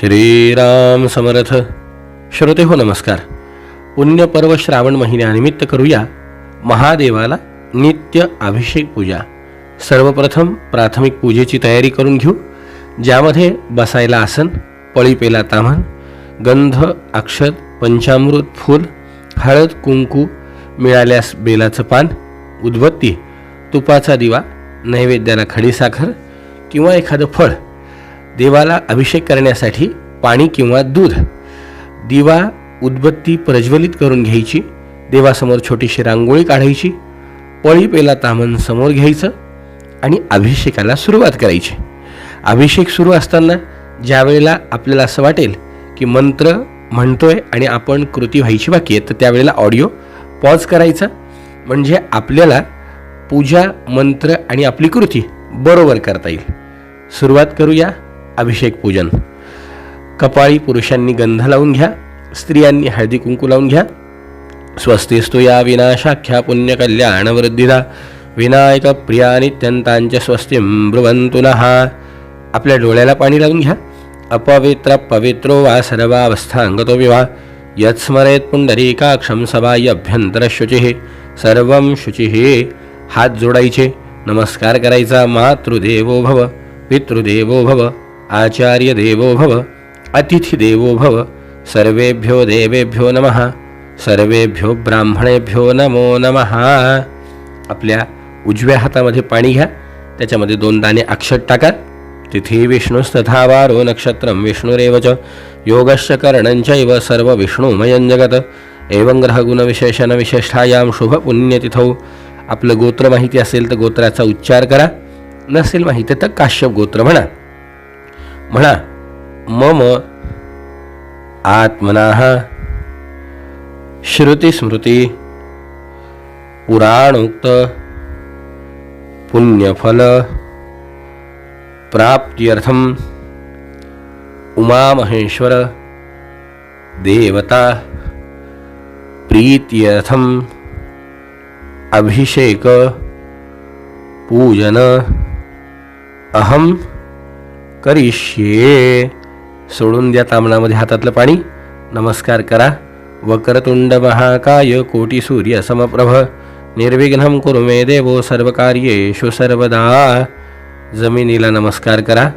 श्रीराम समर्थ। श्रोते हो नमस्कार. पुण्यपर्व श्रावण महिन्यानिमित्त करूया महादेवाला नित्य अभिषेक पूजा. सर्वप्रथम प्राथमिक पूजेची तयारी करून घेऊ. ज्यामध्ये बसायला आसन पळीपेला ताम्हण गंध अक्षत पंचामृत फूल हळद कुंकू मिळाल्यास बेलाचं पान उदबत्ती तुपाचा दिवा नैवेद्याला खडीसाखर किंवा एखादं फळ देवाला अभिषेक करण्यासाठी पाणी किंवा दूध. दिवा उदबत्ती प्रज्वलित करून घ्यायची. देवासमोर छोटीशी रांगोळी काढायची. पळी पेला तामन समोर घ्यायचं आणि अभिषेकाला सुरुवात करायची. अभिषेक सुरू असताना ज्या वेळेला आपल्याला असं वाटेल की मंत्र म्हणतोय आणि आपण कृती व्हायची बाकी आहे तर त्यावेळेला ऑडिओ पॉज करायचा. म्हणजे आपल्याला पूजा मंत्र आणि आपली कृती बरोबर करता येईल. सुरुवात करूया. अभिषेक पूजन. कपाळी पुरुषांनी गंध लावून घ्या स्त्रियांनी हळदी कुंकू लावून घ्या. स्वस्तिस्तु या विनाशाख्या पुण्यकल्याणवृद्धिदा विनायक प्रिया नित्यंतांच्या स्वस्ती ब्रुवंतु नः आपल्या डोळ्याला पाणी लावून घ्या. अपवित्र पवित्रो वा सर्वावस्थांगतो विवा. यत्स्मरेत पुंडरीकाक्षम सभाय अभ्यंतरशुचिः सर्वं शुचिः. हात जोडायचे. नमस्कार करायचा. मातृदेवो भव. पितृदेवो भव. आचार्य देवो भव अतिथि देवो भव सर्वेभ्यो देवेभ्यो नमः सर्वेभ्यो ब्राह्मणेभ्यो नमो नमः। आपल्या उजव्या हातामध्ये पाणी घ्या त्याच्यामध्ये दोन दाणे अक्षत टाका. तिथे विष्णुस्तथा वारो नक्षत्रं विष्णुरेव च योगश्च कर्णंचैव सर्व विष्णुमयं जगत। एवं ग्रहगुणविशेषण विशिष्ठायां शुभपुण्यतिथौ आपलं गोत्र माहिती असेल तर गोत्राचा उच्चार करा नसेल माहिती तर काश्यप गोत्र म्हणा. म्हणा मम आत्मनाः श्रुतीस्मृती पुराणोक्त पुण्यफल प्राप्त्यर्थम उमामहेश्वर देवता प्रीत्यर्थम अभिषेक पूजन अहम करिष्ये. सोडून द्या तामणामध्ये हातातलं पाणी. नमस्कार करा. वक्रतुंड महाकाय कोटी सूर्य समप्रभ. निर्विघ्न कुरु मे देवो सर्वकार्येषु सर्वदा. जमिनीला नमस्कार करा.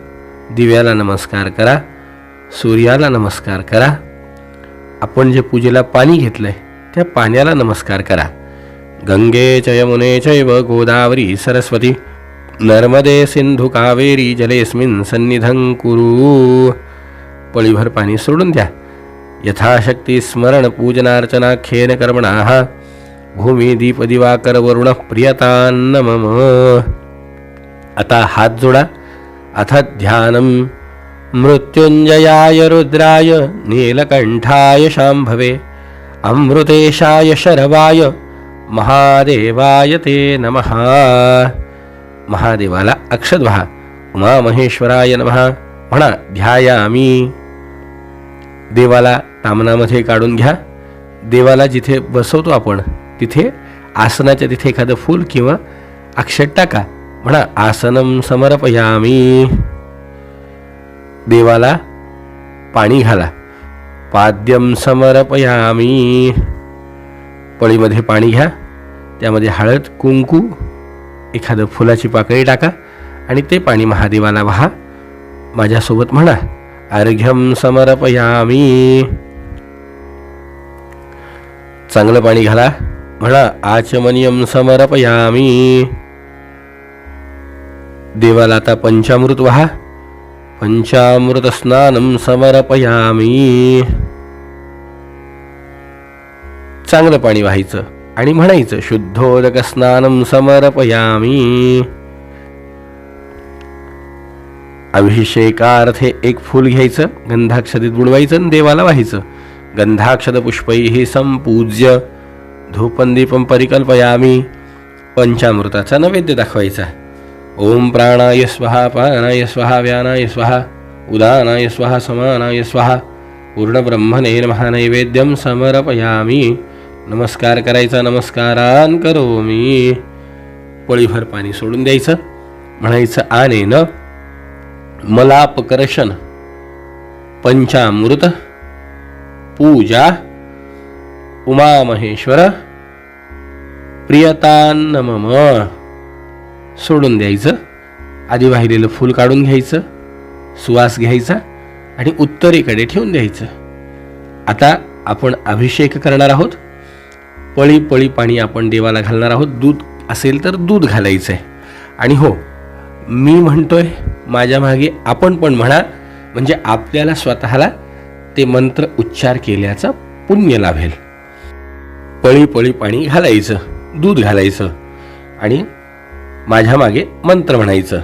दिव्याला नमस्कार करा. सूर्याला नमस्कार करा. आपण जे पूजेला पाणी घेतलंय त्या पाण्याला नमस्कार करा. गंगे च यमुने चैव गोदावरी सरस्वती. नर्मदे सिंधू कावेरी जलेस्मिन सन्निधं कुरु। पळीभर पाणी सोडून द्या। यथाशक्ती स्मरण पूजनार्चनाख्येन कर्मणाः। भूमी दीप दिवाकर वरुण प्रियतान्न मम आता हात जोडा। अथ ध्यानं। मृत्युंजयाय रुद्राय नीलकंठाय शांभवे। अमृतेशाय शरवाय। महादेवाय ते नमः। महादेवाला अक्षत व्हा. उमामहेश्वराय नमहा म्हणा ध्यायामी. देवाला तामनामध्ये काढून घ्या. देवाला जिथे बसवतो आपण तिथे आसनाच्या तिथे एखादं फूल किंवा अक्षत टाका. म्हणा आसनम समर्पयामी. देवाला पाणी घाला. पाद्यम समर्पयामी. पळीमध्ये पाणी घ्या. त्यामध्ये हळद कुंकू एखादं फुलाची पाकळी टाका आणि ते पाणी महादेवाला वाहा. माझ्यासोबत म्हणा अर्घ्यम समर्पयामी. चांगलं पाणी घाला म्हणा आचमनियम समर्पयामी. देवाला आता पंचामृत व्हा पंचामृत स्नानम समर्पयामी. चांगलं पाणी व्हायचं. आणि म्हणायचं शुद्धोदक स्नानम समर्पयामी. अभिषेकार्थे एक फूल घ्यायचं गंधाक्षदित बुडवायचं आणि देवाला व्हायचं. गंधाक्षद पुष्पैः संपूज्य धूपंदीपं परिकल्पयामी. पंचामृताचा नैवेद्य दाखवायचा. ओम प्राणाय स्वाहा पानाय स्वाहा व्यानाय स्वाहा उदानाय स्वाहा समानाय स्वाहा. पूर्णब्रह्मणे नमः समर्पयामी. नमस्कार करायचा नमस्कारान करो मी. पळीभर पाणी सोडून द्यायचं म्हणायचं आने न मलापकर्षण पंचामृत पूजा उमामहेश्वर प्रियतान्नमम सोडून द्यायचं. आधी वाहिलेलं फूल काढून घ्यायचं सुवास घ्यायचा आणि उत्तरेकडे ठेवून द्यायचं. आता आपण अभिषेक करणार आहोत. पळी पळी पाणी आपण देवाला घालणार आहोत. दूध असेल तर दूध घालायचं आहे आणि हो मी म्हणतोय माझ्या मागे आपण पण म्हणा म्हणजे आपल्याला स्वतःला ते मंत्र उच्चार केल्याचं पुण्य लाभेल. पळी पळी पाणी घालायचं दूध घालायचं आणि माझ्या मागे मंत्र म्हणायचं.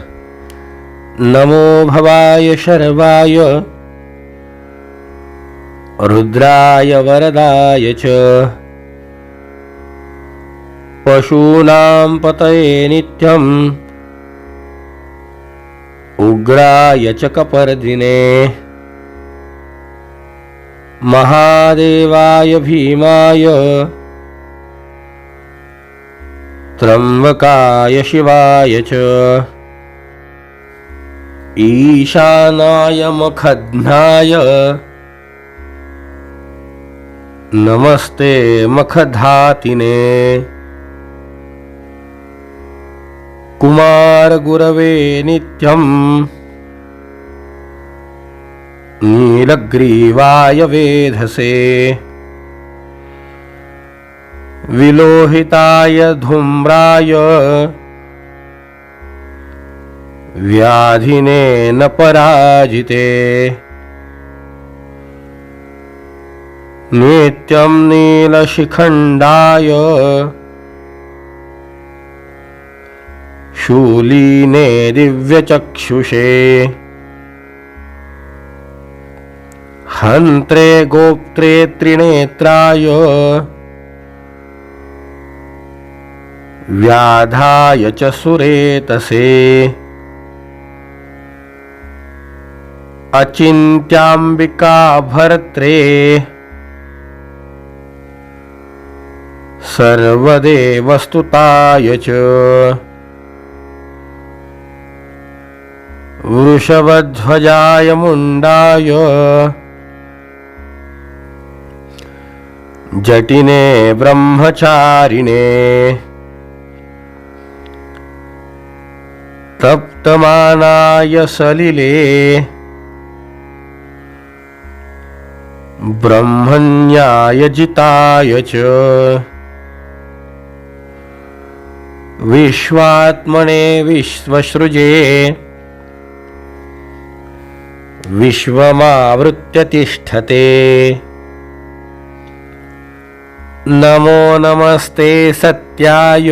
नमो भवाय शर्वाय रुद्राय वरदाय च. पशूनां पतये नित्यम्। उग्राय च कपर्दिने। महादेवाय भीमाय। त्र्यम्बकाय शिवाय च। ईशानाय मखध्नाय। नमस्ते मखधातिने। कुमारगुरवे नित्यम् नीलग्रीवाय वेधसे। विलोहिताय धूम्राय। व्याधिने न पराजिते। नित्यं नीलशिखण्डाय। शूलीने दिव्यचक्षुषे। हन्त्रे गोप्त्रे त्रिनेत्राय। व्याधाय च सुरेतसे। अचिन्त्याम्बिका भर्त्रे सर्वदेवस्तुताय च। वृषभध्वजाय मुण्डाय जटिने ब्रह्मचारिणे। तप्तमानाय सलिले। ब्रह्मण्याय जिताय च। विश्वात्मने विश्वसृजे विश्वमावृत्य तिष्ठते नमो नमस्ते सत्याय।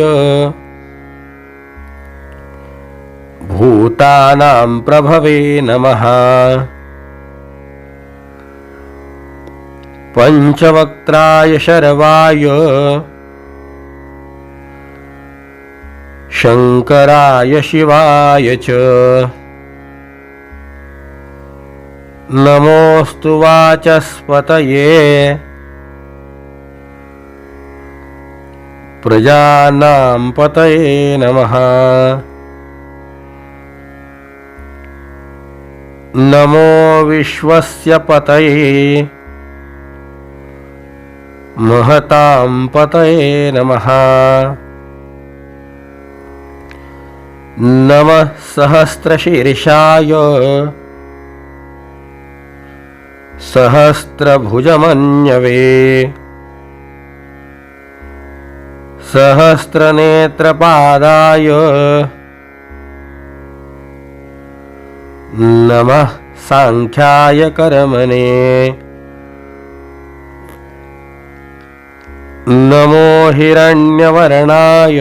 भूतानां प्रभवे नमः। पञ्चवक्त्राय शर्वाय। शङ्कराय शिवाय च नमोऽस्तु वाचस्पतये। प्रजानां पतये नमः। नमो विश्वस्य पतये। महतां पतये नमः। नमः सहस्रशीर्षाय सहस्रभुजमन्यवे। सहस्रनेत्रपादाय नमः साङ्ख्याय कर्मणे नमो हिरण्यवर्णाय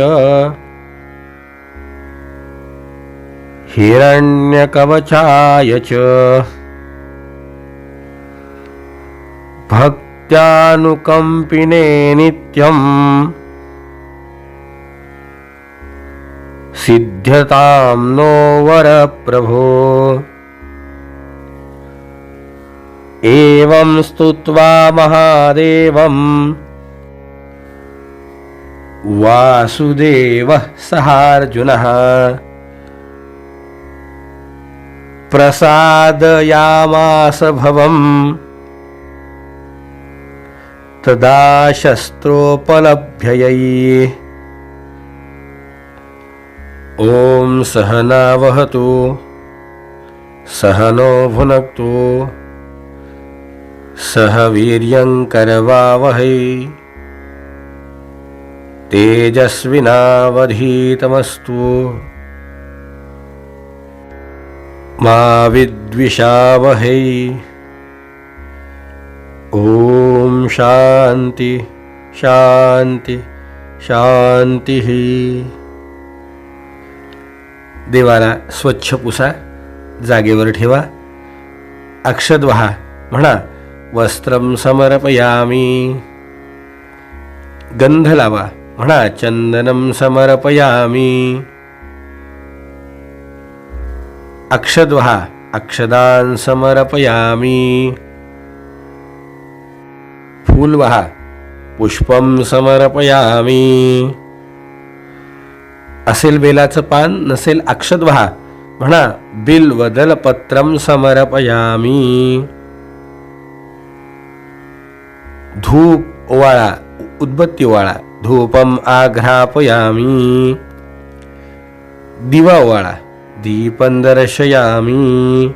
हिरण्यकवचाय च। भक्त्यानुकम्पिने नित्यम्। सिद्ध्यतां नो वरप्रभो। एवं स्तुत्वा महादेवम्। वासुदेवः सहार्जुनः। प्रसादयामास भवम् तदा शस्त्रोपलभ्ययै ॐ सहनावहतु सहनो भुनक्तु सह वीर्यङ्करवावहै। तेजस्विनावधीतमस्तु। मा विद्विषावहै ॐ शान्ति शान्ति शान्तिः देवाला स्वच्छ पुसा जागेवर ठेवा. अक्षद व्हा म्हणा वस्त्रं समर्पयामी. गंध लावा म्हणा चंदनम समर्पयामी. अक्षद व्हा अक्षदान समर्पयामी. फूल वहा पुष्पम समर्पयामी। असेल बेलाचं पान नसेल अक्षत व्हा म्हणा बिल वदल पत्रम समर्पयामी। धूप ओवाळा उद्बत्ती ओवाळा धूपम आघ्रापयामी। दिवा ओवाळा दीपं दर्शयामी।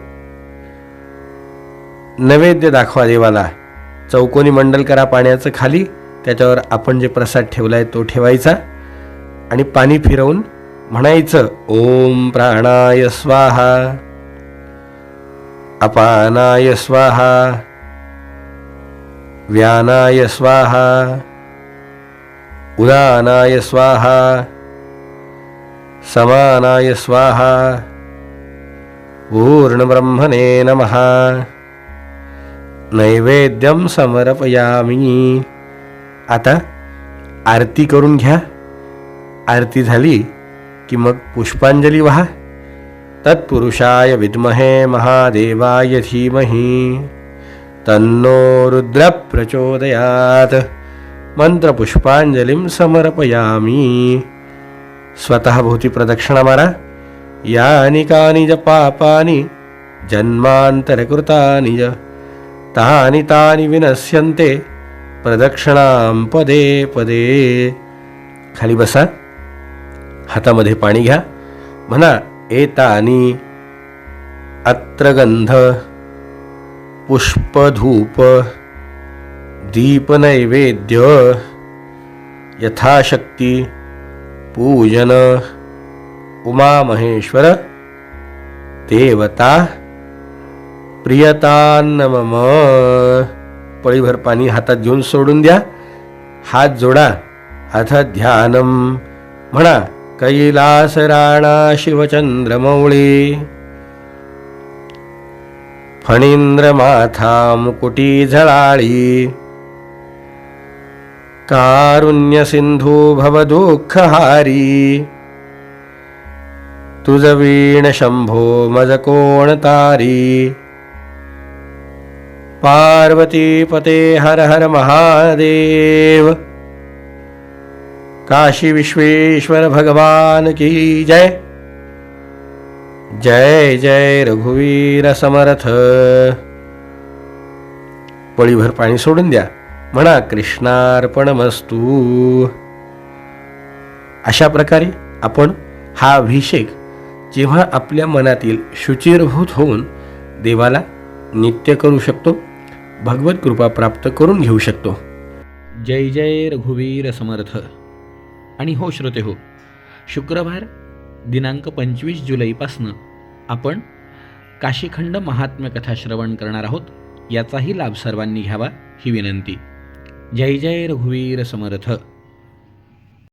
नैवेद्य दाखवा देवाला चौकोनी मंडल करा पाण्याचं खाली. त्याच्यावर आपण जे प्रसाद ठेवला आहे तो ठेवायचा. आणि पाणी फिरवून म्हणायचं ओम प्राणाय स्वाहा. अपानाय स्वाहा. व्यानाय स्वाहा. उदानाय स्वाहा. समानाय स्वाहा. पूर्णब्रह्मणे नमः. नैवेद्यम समर्पयामी। आता आरती करून घ्या. आरती झाली की मग पुष्पांजली व्हा. तत्पुरुषाय विद्महे महादेवाय धीमहि। तन्नो रुद्र प्रचोदयात। मंत्रपुष्पांजलीं समर्पयामी। स्वतः भोवती प्रदक्षिणा मारा। यानि कानि ज पापानि जन्मान्तरकृतानि ज तानि तानि विनश्यन्ते। प्रदक्षिणां पदे पदे। खाली बसा। हातामध्ये पाणी घ्या। म्हणा एतानी अत्रगंध पुष्पधूप दीपनैवेद्य यथाशक्ती पूजन उमामहेश्वर देवता। प्रियतान्न मम पळीभर पाणी हातात घेऊन सोडून द्या. हात जोडा. अथ ध्यानम. म्हणा कैलास राणा शिवचंद्रमौळी. फणींद्र माथा मुकुटी झळाळी. कारुण्य सिंधू भवदुःखहारी तुझ वीण शंभो मज कोण पार्वतीपते पार्वती पते हर हर महादेव। काशी विश्वेश्वर भगवान की जय। जय जय रघुवीर समर्थ। पळीभर पाणी सोडून द्या. म्हणा कृष्णार्पणमस्तू। अशा प्रकारे आपण हा अभिषेक जेव्हा आपल्या मनातील शुचिरभूत होऊन देवाला नित्य करू शकतो भगवत कृपा प्राप्त करून घेऊ शकतो. जय जय रघुवीर समर्थ. आणि हो श्रोते हो शुक्रवार दिनांक पंचवीस जुलैपासनं आपण काशीखंड महात्म्य कथा श्रवण करणार आहोत. याचाही लाभ सर्वांनी घ्यावा ही विनंती. जय जय रघुवीर समर्थ.